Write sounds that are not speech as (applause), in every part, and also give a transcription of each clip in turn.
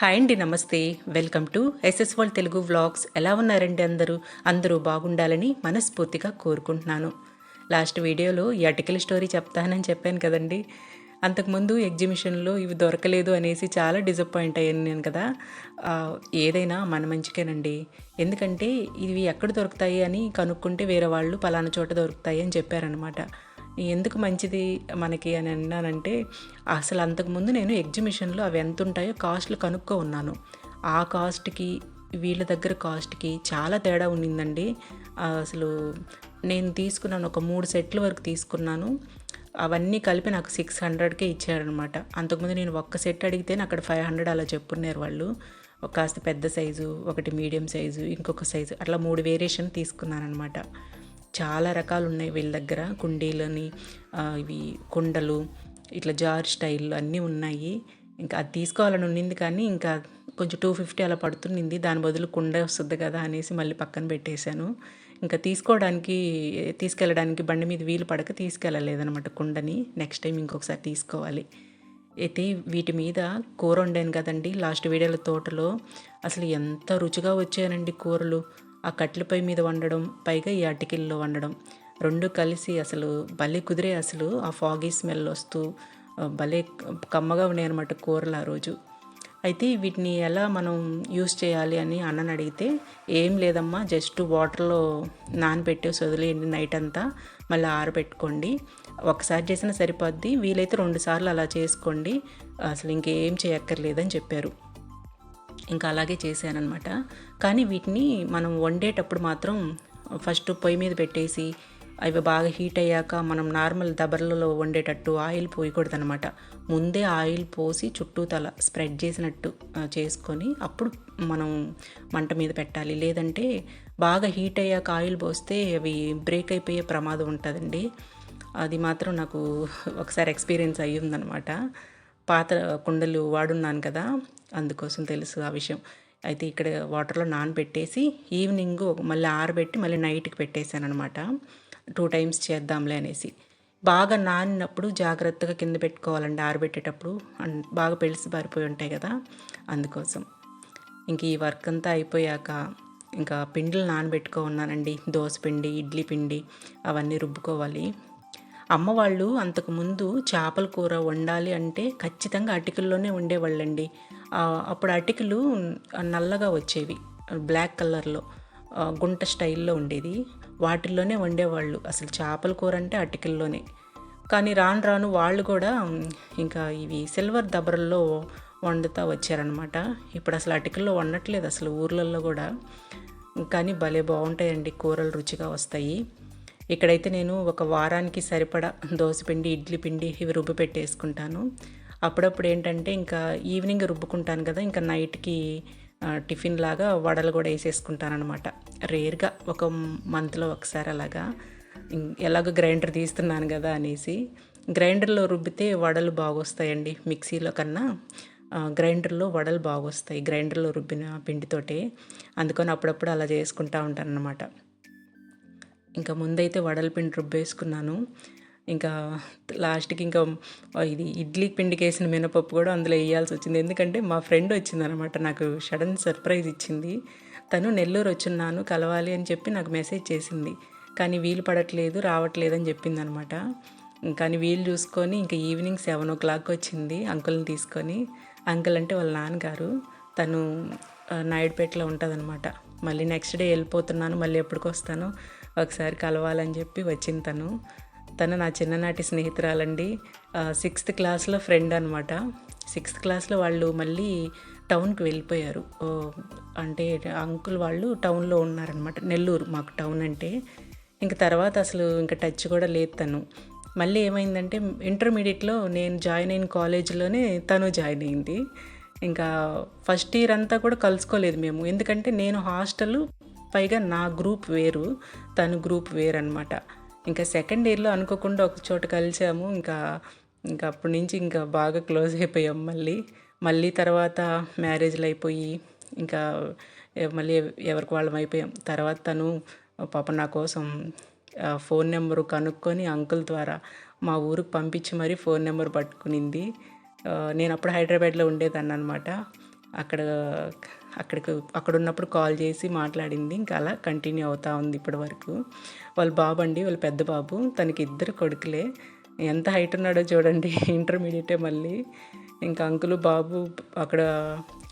Hi అండి నమస్తే. Welcome to S S world Telugu vlogs. ఎలా ఉన్నారండి అందరూ? అందరూ బాగుండాలని మనస్ఫూర్తిగా కోరుకుంటున్నాను. లాస్ట్ వీడియోలో ఈ అటికల్ స్టోరీ చెప్తానని చెప్పాను కదండి. అంతకుముందు ఎగ్జిబిషన్లో ఇవి దొరకలేదు అనేసి చాలా డిసప్పాయింట్ అయ్యాను నేను కదా. ఏదైనా మన మంచికేనండి. ఎందుకంటే ఇవి ఎక్కడ దొరుకుతాయి అని కనుక్కుంటే వేరే వాళ్ళు పలానా చోట దొరుకుతాయి అని చెప్పారనమాట ఎందుకు మంచిది మనకి అని అన్నానంటే అసలు అంతకుముందు నేను ఎగ్జిబిషన్లో అవి ఎంత ఉంటాయో కాస్ట్లు కనుక్కో ఉన్నాను. ఆ కాస్ట్కి వీళ్ళ దగ్గర కాస్ట్కి చాలా తేడా ఉండిందండి. అసలు నేను తీసుకున్నాను ఒక మూడు సెట్ల వరకు తీసుకున్నాను. అవన్నీ కలిపి నాకు సిక్స్ హండ్రెడ్కే ఇచ్చారనమాట అంతకుముందు నేను ఒక్క సెట్ అడిగితే అక్కడ ఫైవ్ హండ్రెడ్ అలా చెప్పున్నారు వాళ్ళు. ఒక కాస్త పెద్ద సైజు ఒకటి మీడియం సైజు ఇంకొక సైజు అట్లా మూడు వేరియేషన్ తీసుకున్నాను అనమాట చాలా రకాలు ఉన్నాయి వీళ్ళ దగ్గర. కుండీలని ఇవి కుండలు ఇట్లా జార్ స్టైల్ అన్నీ ఉన్నాయి. ఇంకా అది తీసుకోవాలని ఉండింది కానీ ఇంకా కొంచెం టూ ఫిఫ్టీ అలా పడుతుంది దాని బదులు కుండ వస్తుంది కదా అనేసి మళ్ళీ పక్కన పెట్టేశాను. ఇంకా తీసుకోవడానికి తీసుకెళ్ళడానికి బండి మీద వీలు పడక తీసుకెళ్ళలేదనమాట కుండని. నెక్స్ట్ టైం ఇంకొకసారి తీసుకోవాలి. అయితే వీటి మీద కూర వండాను కదండి. లాస్ట్ వీడియోల తోటలో అసలు ఎంత రుచిగా వచ్చానండి కూరలు. ఆ కట్లపై మీద వండడం పైగా ఈ అటికిల్లో వండడం. రెండు కలిసి అసలు భలే కుదిరే అసలు ఆ ఫాగీ స్మెల్ వస్తూ భలే కమ్మగా ఉన్నాయన్నమాట కూరలు ఆ రోజు. అయితే వీటిని ఎలా మనం యూస్ చేయాలి అని అన్నని అడిగితే ఏం లేదమ్మా జస్ట్ వాటర్లో నానబెట్టేసి వదిలేయండి నైట్ అంతా మళ్ళీ ఆరబెట్టుకోండి. ఒకసారి చేసినా సరిపోద్ది వీలైతే రెండు సార్లు అలా చేసుకోండి అసలు ఇంకేం చేయక్కర్లేదని చెప్పారు. ఇంకా అలాగే చేశానమాట కానీ వీటిని మనం వండేటప్పుడు మాత్రం ఫస్ట్ పొయ్యి మీద పెట్టేసి అవి బాగా హీట్ అయ్యాక మనం నార్మల్ దబర్లలో వండేటట్టు ఆయిల్ పోయకూడదనమాట ముందే ఆయిల్ పోసి చుట్టూ తల స్ప్రెడ్ చేసినట్టు చేసుకొని అప్పుడు మనం మంట మీద పెట్టాలి. లేదంటే బాగా హీట్ అయ్యాక ఆయిల్ పోస్తే అవి బ్రేక్ అయిపోయే ప్రమాదం ఉంటుందండి. అది మాత్రం నాకు ఒకసారి ఎక్స్పీరియన్స్ అయ్యిందనమాట పాత కుండలు వాడున్నాను కదా అందుకోసం తెలుసు ఆ విషయం. అయితే ఇక్కడ వాటర్లో నానబెట్టేసి ఈవినింగ్ మళ్ళీ ఆరబెట్టి మళ్ళీ నైట్కి పెట్టేశాను అనమాట టూ టైమ్స్ చేద్దాంలే అనేసి. బాగా నానినప్పుడు జాగ్రత్తగా కింద పెట్టుకోవాలండి ఆరబెట్టేటప్పుడు. అండ్ బాగా పెలిసి పారిపోయి ఉంటాయి కదా అందుకోసం. ఇంక ఈ వర్క్ అంతా అయిపోయాక ఇంకా పిండిలు నానబెట్టుకో ఉన్నానండి దోశ పిండి ఇడ్లీ పిండి అవన్నీ రుబ్బుకోవాలి. అమ్మవాళ్ళు అంతకుముందు చేపల కూర వండాలి అంటే ఖచ్చితంగా అటికల్లోనే వండేవాళ్ళండి అప్పుడు అటికలు నల్లగా వచ్చేవి బ్లాక్ కలర్లో గుంట స్టైల్లో ఉండేది. వాటిల్లోనే వండేవాళ్ళు అసలు చేపల కూర అంటే అటికల్లోనే. కానీ రాను రాను వాళ్ళు కూడా ఇంకా ఇవి సిల్వర్ దబరల్లో వండుతూ వచ్చారనమాట ఇప్పుడు అసలు అటికల్లో వండట్లేదు అసలు ఊర్లలో కూడా. కానీ భలే బాగుంటాయండి కూరలు రుచిగా వస్తాయి. ఇక్కడైతే నేను ఒక వారానికి సరిపడా దోశపిండి ఇడ్లీ పిండి ఇవి రుబ్బి పెట్టేసుకుంటాను. అప్పుడప్పుడు ఏంటంటే ఇంకా ఈవినింగ్ రుబ్బుకుంటాను కదా ఇంకా నైట్కి టిఫిన్ లాగా వడలు కూడా వేసేసుకుంటాను అనమాట రేర్గా ఒక మంత్లో ఒకసారి అలాగా ఎలాగో గ్రైండర్ తీస్తున్నాను కదా అనేసి. గ్రైండర్లో రుబ్బితే వడలు బాగొస్తాయండి మిక్సీలో కన్నా. గ్రైండర్లో వడలు బాగొస్తాయి గ్రైండర్లో రుబ్బిన పిండితోటే. అందుకని అప్పుడప్పుడు అలా చేసుకుంటా ఉంటాను అనమాట ఇంకా ముందైతే వడల పిండి రుబ్బేసుకున్నాను. ఇంకా లాస్ట్కి ఇంకా ఇది ఇడ్లీ పిండికి వేసిన మినపప్పు కూడా అందులో వేయాల్సి వచ్చింది. ఎందుకంటే మా ఫ్రెండ్ వచ్చిందనమాట నాకు సడన్ సర్ప్రైజ్ ఇచ్చింది. తను నెల్లూరు వచ్చున్నాను కలవాలి అని చెప్పి నాకు మెసేజ్ చేసింది. కానీ వీలు పడట్లేదు రావట్లేదు అని చెప్పింది అనమాట కానీ వీలు చూసుకొని ఇంకా ఈవినింగ్ సెవెన్ ఓ క్లాక్ వచ్చింది అంకుల్ని తీసుకొని. అంకుల్ అంటే వాళ్ళ నాన్నగారు. తను ఆ, నాయుడుపేటలో ఉంటుందన్నమాట మళ్ళీ నెక్స్ట్ డే వెళ్ళిపోతున్నాను మళ్ళీ ఎప్పటికి వస్తాను ఒకసారి కలవాలని చెప్పి వచ్చింది తను. తను నా చిన్ననాటి స్నేహితురాలండి. సిక్స్త్ క్లాస్లో ఫ్రెండ్ అనమాట సిక్స్త్ క్లాస్లో వాళ్ళు మళ్ళీ టౌన్కి వెళ్ళిపోయారు. అంటే అంకుల్ వాళ్ళు టౌన్లో ఉన్నారనమాట నెల్లూరు మాకు టౌన్ అంటే. ఇంక తర్వాత అసలు ఇంకా టచ్ కూడా లేదు తను. మళ్ళీ ఏమైందంటే ఇంటర్మీడియట్లో నేను జాయిన్ అయిన కాలేజీలోనే తను జాయిన్ అయింది. ఇంకా ఫస్ట్ ఇయర్ అంతా కూడా కలుసుకోలేదు మేము. ఎందుకంటే నేను హాస్టల్ పైగా నా గ్రూప్ వేరు తను గ్రూప్ వేరు అనమాట ఇంకా సెకండ్ ఇయర్లో అనుకోకుండా ఒక చోట కలిసాము. ఇంకా ఇంకా అప్పటి నుంచి ఇంకా బాగా క్లోజ్ అయిపోయాం మళ్ళీ. మళ్ళీ తర్వాత మ్యారేజ్లు అయిపోయి ఇంకా మళ్ళీ ఎవరికి వాళ్ళం అయిపోయాం. తర్వాత తను పాప నా కోసం ఫోన్ నెంబరు కనుక్కొని అంకుల్ ద్వారా మా ఊరికి పంపించి మరీ ఫోన్ నెంబర్ పట్టుకునింది. నేను అప్పుడు హైదరాబాద్లో ఉండేదాన్ని అనమాట అక్కడ అక్కడికి అక్కడ ఉన్నప్పుడు కాల్ చేసి మాట్లాడింది. ఇంకా అలా కంటిన్యూ అవుతా ఉంది ఇప్పటి వరకు వాళ్ళ బాబు అండి వాళ్ళ పెద్ద బాబు తనకి ఇద్దరు కొడుకులే. ఎంత హైట్ ఉన్నాడో చూడండి (laughs) ఇంటర్మీడియటే మళ్ళీ. ఇంకా అంకులు బాబు అక్కడ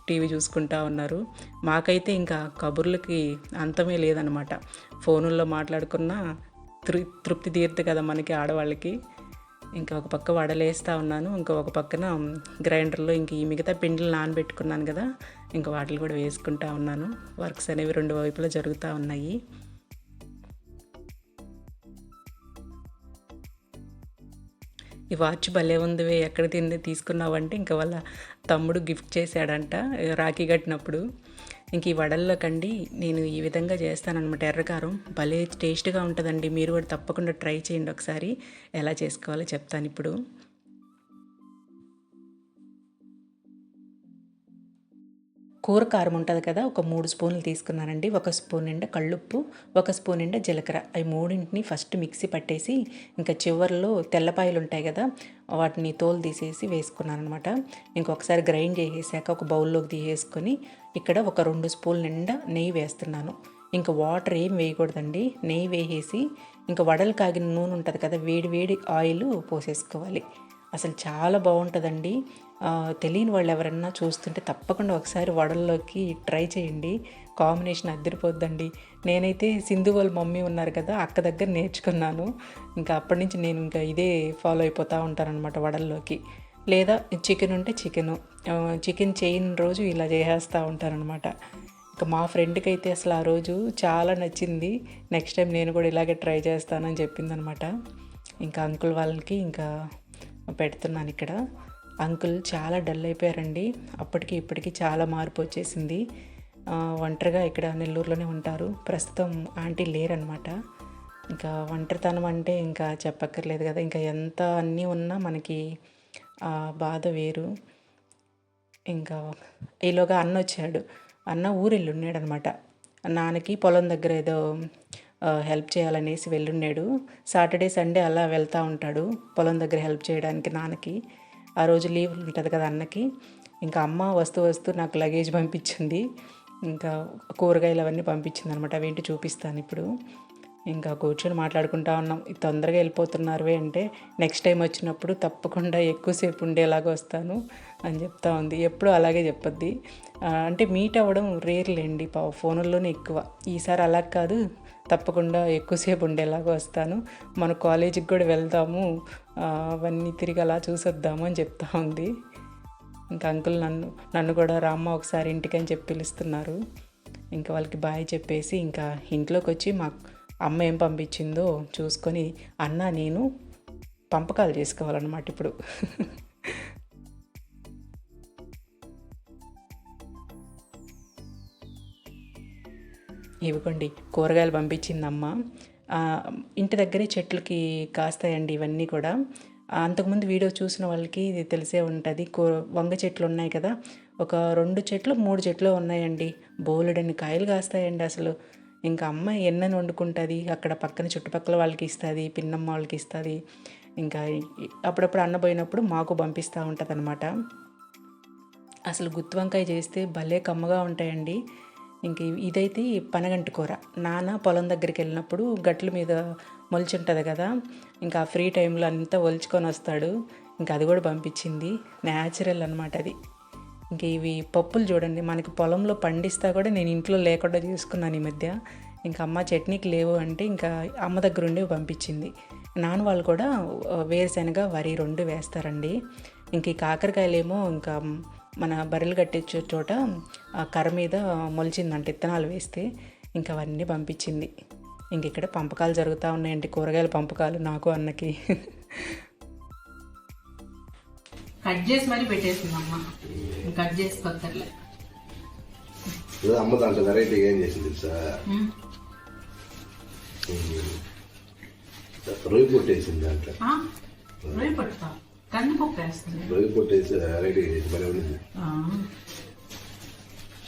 టీవీ చూసుకుంటా ఉన్నారు. మాకైతే ఇంకా కబుర్లకి అంతమే లేదనమాట ఫోనుల్లో మాట్లాడుకున్న తృ తృప్తి తీరుతుంది కదా మనకి ఆడవాళ్ళకి. ఇంకా ఒక పక్క వడలేస్తూ ఉన్నాను. ఇంకా ఒక పక్కన గ్రైండర్లో ఇంక ఈ మిగతా పిండిలు నానబెట్టుకున్నాను కదా ఇంకా వాటిని కూడా వేసుకుంటా ఉన్నాను. వర్క్స్ అనేవి రెండు వైపులా జరుగుతూ ఉన్నాయి. ఈ వాచ్ భలే ఉందివే ఎక్కడ తింది తీసుకున్నావంటే ఇంకా వాళ్ళ తమ్ముడు గిఫ్ట్ చేశాడంట రాఖీ కట్టినప్పుడు. ఇంక ఈ వడల్లోకండి నేను ఈ విధంగా చేస్తానన్నమాట. ఎర్రకారం భలే టేస్ట్గా ఉంటుందండి. మీరు కూడా తప్పకుండా ట్రై చేయండి ఒకసారి. ఎలా చేసుకోవాలో చెప్తాను ఇప్పుడు. కూర కారం ఉంటుంది కదా ఒక మూడు స్పూన్లు తీసుకున్నానండి. ఒక స్పూన్ నిండా కళ్ళుప్పు ఒక స్పూన్ నిండా జీలకర్ర. అవి మూడింటిని ఫస్ట్ మిక్సీ పట్టేసి ఇంకా చివరిలో తెల్లపాయలు ఉంటాయి కదా వాటిని తోలు తీసేసి వేసుకున్నాను అనమాట ఇంకొకసారి గ్రైండ్ చేసేసాక ఒక బౌల్లోకి తీసేసుకొని ఇక్కడ ఒక రెండు స్పూన్ల నిండా నెయ్యి వేస్తున్నాను. ఇంకా వాటర్ ఏం వేయకూడదండి నెయ్యి వేసేసి ఇంకా వడలు కాగిన నూనె ఉంటుంది కదా వేడి వేడి ఆయిల్ పోసేసుకోవాలి. అసలు చాలా బాగుంటుందండి. తెలియని వాళ్ళు ఎవరన్నా చూస్తుంటే తప్పకుండా ఒకసారి వడల్లోకి ట్రై చేయండి. కాంబినేషన్ అద్దరిపోద్దండి. నేనైతే సింధు వాళ్ళ మమ్మీ ఉన్నారు కదా అక్క దగ్గర నేర్చుకున్నాను. ఇంకా అప్పటి నుంచి నేను ఇంకా ఇదే ఫాలో అయిపోతూ ఉంటానన్నమాట వడల్లోకి. లేదా చికెన్ ఉంటే చికెను. చికెన్ చేయని రోజు ఇలా చేసేస్తూ ఉంటారనమాట ఇంకా మా ఫ్రెండ్కి అయితే అసలు ఆ రోజు చాలా నచ్చింది. నెక్స్ట్ టైం నేను కూడా ఇలాగే ట్రై చేస్తానని చెప్పిందనమాట ఇంకా అంకుల్ వాళ్ళకి ఇంకా పెడుతున్నాను ఇక్కడ. అంకుల్ చాలా డల్ అయిపోయారండి. అప్పటికి ఇప్పటికీ చాలా మార్పు వచ్చేసింది. ఒంటరిగా ఇక్కడ నెల్లూరులోనే ఉంటారు. ప్రస్తుతం ఆంటీ లేరనమాట ఇంకా ఒంటరితనం అంటే ఇంకా చెప్పక్కర్లేదు కదా. ఇంకా ఎంత అన్నీ ఉన్నా మనకి బాధ వేరు. ఇంకా ఈలోగా అన్న వచ్చాడు. అన్న ఊరెళ్ళి ఉన్నాడు అనమాట నాన్నకి పొలం దగ్గర ఏదో హెల్ప్ చేయాలనేసి వెళ్ళున్నాడు. సాటర్డే సండే అలా వెళ్తూ ఉంటాడు. పొలం దగ్గర హెల్ప్ చేయడానికి నాన్నకి. ఆ రోజు లీవ్ ఉంటుంది కదా అన్నకి. ఇంకా అమ్మ వస్తూ వస్తూ నాకు లగేజ్ పంపించింది. ఇంకా కూరగాయలు అవన్నీ పంపించింది అనమాట అవేంటి చూపిస్తాను ఇప్పుడు. ఇంకా కూర్చొని మాట్లాడుకుంటా ఉన్నాం. తొందరగా వెళ్ళిపోతున్నారు అంటే నెక్స్ట్ టైం వచ్చినప్పుడు తప్పకుండా ఎక్కువసేపు ఉండేలాగా వస్తాను అని చెప్తా ఉంది. ఎప్పుడు అలాగే చెప్పద్ది. అంటే మీట్ అవ్వడం రేర్లేండి. పా ఫోన్లోనే ఎక్కువ. ఈసారి అలా కాదు. తప్పకుండా ఎక్కువసేపు ఉండేలాగా వస్తాను. మన కాలేజీకి కూడా వెళ్దాము. అవన్నీ తిరిగి అలా చూసొద్దాము అని చెప్తా ఉంది. ఇంకా అంకుల్ నన్ను నన్ను కూడా రామ్మ ఒకసారి ఇంటికని చెప్పి పిలుస్తున్నారు. ఇంకా వాళ్ళకి బాయ్ చెప్పేసి ఇంకా ఇంట్లోకి వచ్చి మా అమ్మ ఏం పంపించిందో చూసుకొని అన్న నేను పంపకాలు చేసుకోవాలన్నమాట ఇప్పుడు. ఇవ్వకండి. కూరగాయలు పంపించిందమ్మ. ఇంటి దగ్గరే చెట్లకి కాస్తాయండి ఇవన్నీ కూడా. అంతకుముందు వీడియో చూసిన వాళ్ళకి ఇది తెలిసే ఉంటుంది. కూ వంగ చెట్లు ఉన్నాయి కదా. ఒక రెండు చెట్లు మూడు చెట్లు ఉన్నాయండి. బోలెడన్ని కాయలు కాస్తాయండి అసలు. ఇంకా అమ్మ ఎన్నని వండుకుంటుంది. అక్కడ పక్కన చుట్టుపక్కల వాళ్ళకి ఇస్తుంది పిన్నమ్మ వాళ్ళకి ఇస్తుంది. ఇంకా అప్పుడప్పుడు అన్న పోయినప్పుడు మాకు పంపిస్తూ ఉంటుంది అనమాట అసలు గుత్తి వంకాయ చేస్తే భలే కమ్మగా ఉంటాయండి. ఇంక ఇదైతే పనగంటి కూర. నాన్న పొలం దగ్గరికి వెళ్ళినప్పుడు గట్ల మీద మొలిచుంటుంది కదా ఇంకా ఫ్రీ టైంలో అంతా ఒలుచుకొని వస్తాడు. ఇంకా అది కూడా పంపించింది. న్యాచురల్ అనమాట అది. ఇంక ఇవి పప్పులు చూడండి మనకి పొలంలో పండిస్తా కూడా నేను ఇంట్లో లేకుండా చూసుకున్నాను ఈ మధ్య. ఇంకా అమ్మ చట్నీకి లేవు అంటే ఇంకా అమ్మ దగ్గర ఉండి పంపించింది. నాన్న వాళ్ళు కూడా వేరుశనగ వరి రెండు వేస్తారండి. ఇంక ఈ కాకరకాయలేమో ఇంకా మన బర్రెలు కట్టించే చోట ఆ కర్ర మీద మొలిచిందంట ఇత్తనాలు వేస్తే ఇంకా అవన్నీ పంపించింది. ఇంక ఇక్కడ పంపకాలు జరుగుతూ ఉన్నాయండి కూరగాయల పంపకాలు నాకు అన్నకి. కట్ చేసి మరి పెట్టేసింది అమ్మ. కట్ చేసి కొత్తలే అమ్మ దాంట్లో వెరైటీ ఏం చేసింది సార్ రొయ్యి కొట్టేసింది దాంట్లో. రొయ్యి పట్టుతా కందిపప్పు వేస్తుంది రొయ్యి కొట్టేసి వెరైటీ మరి ఉంది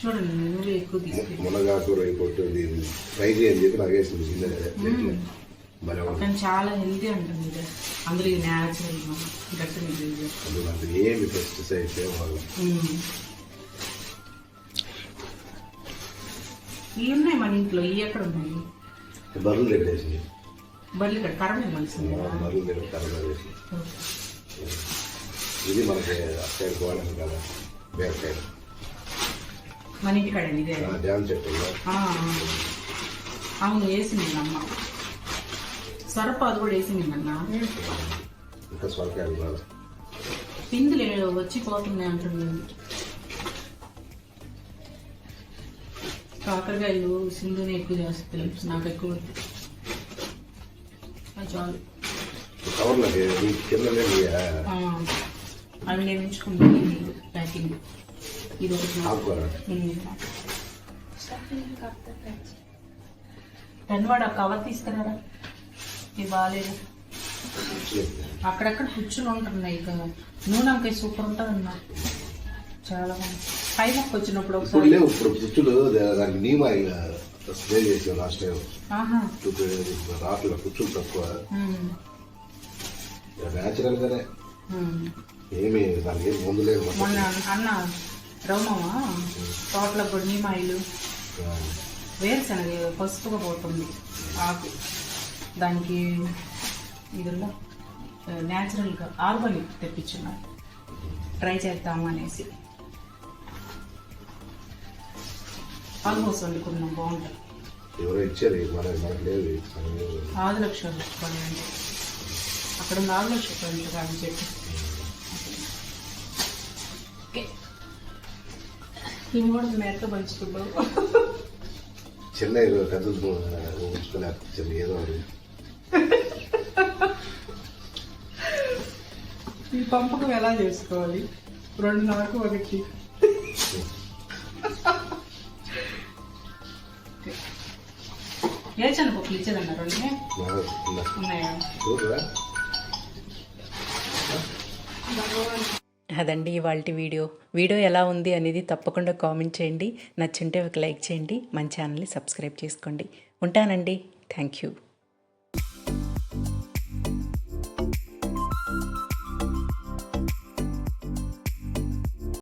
చూడండి ఎక్కువ తీసుకు మునగాకు రొయ్యి కొట్టు ఫ్రై చేయని చెప్పి నాకు వేసింది భలే కానీ చాలా హెల్తీ ఉంటుంది ఇది అందులో ఇది న్యాచురల్ గట్టి ఏమి పెస్టిసైడ్స్ ఇవి ఉన్నాయి మన ఇంట్లో ఇవి ఎక్కడ ఉన్నాయి బర్రెలు పెట్టేసి బర్రెలు ఇక్కడ కరమే మనిషింది బర్రెలు వేసి ఇది మనకి అక్కడ పోవడం కదా బ్యాక్ సైడ్ మన ఇంటికాడ ఇదే డ్యామ్ చెట్టు అవును వేసింది అమ్మ. సరప అది కూడా వేసింది అన్న. ఇంకా సొరకాయలు రాదు పిందులు వచ్చి పోతున్నాయి అంటుంది కాకరకాయలు సింధుని ఎక్కువ చేస్తాయి నాకు ఎక్కువ. చాలు. కవర్లో కింద ఆ, అవి నేను ఉంచుకుంటాను. ప్యాకింగ్ ఇది ఒకటి కవర్ తీసుకురారా? ఇది బాగాలేదు. అక్కడక్కడ పుచ్చులు ఉంటున్నాయి ఇక. నూనె వంకాయ సూపర్ ఉంటుంది అన్న చాలా బాగుంది. పై మొక్క వచ్చినప్పుడు ఒకసారి. ఇప్పుడు స్ప్రే చేసాం లాస్ట్ టైం. రాట్ల తక్కువ. న్యాచురల్ గానే. ఏమి దానికి ఏం ముందు లేదు. మొన్న అన్న రౌమమ్మా తోటలో కూడా నీమాయిలు వేరుశనగ పసుపుగా పోతుంది. ఆకు. దానికి ఇదిలో న్యాచురల్గా ఆర్గానిక్ తెప్పించున్నా. ట్రై చేద్దాం అనేసి. ఆల్మోస్ట్ వండుకున్నాం బాగుంటుంది ఎవరో ఇచ్చారు ఇది ఇది అక్కడ ఉంది కానీ చెప్పి ఇవి కూడా మేత పంచుకుంటాం చిన్న ఏదో పెద్ద ఉంచుకుని చిన్న ఏదో. ఈ పంపకం ఎలా చేసుకోవాలి? రెండున్నరకు ఒకటి. ఏ పప్పులు ఇచ్చేదన్నారు ఉన్నాయా? చూడరా అదండి ఇవాళ వీడియో. వీడియో ఎలా ఉంది అనేది తప్పకుండా కామెంట్ చేయండి. నచ్చుంటే ఒక లైక్ చేయండి. మన ఛానల్ని సబ్స్క్రైబ్ చేసుకోండి. ఉంటానండి. Thank you.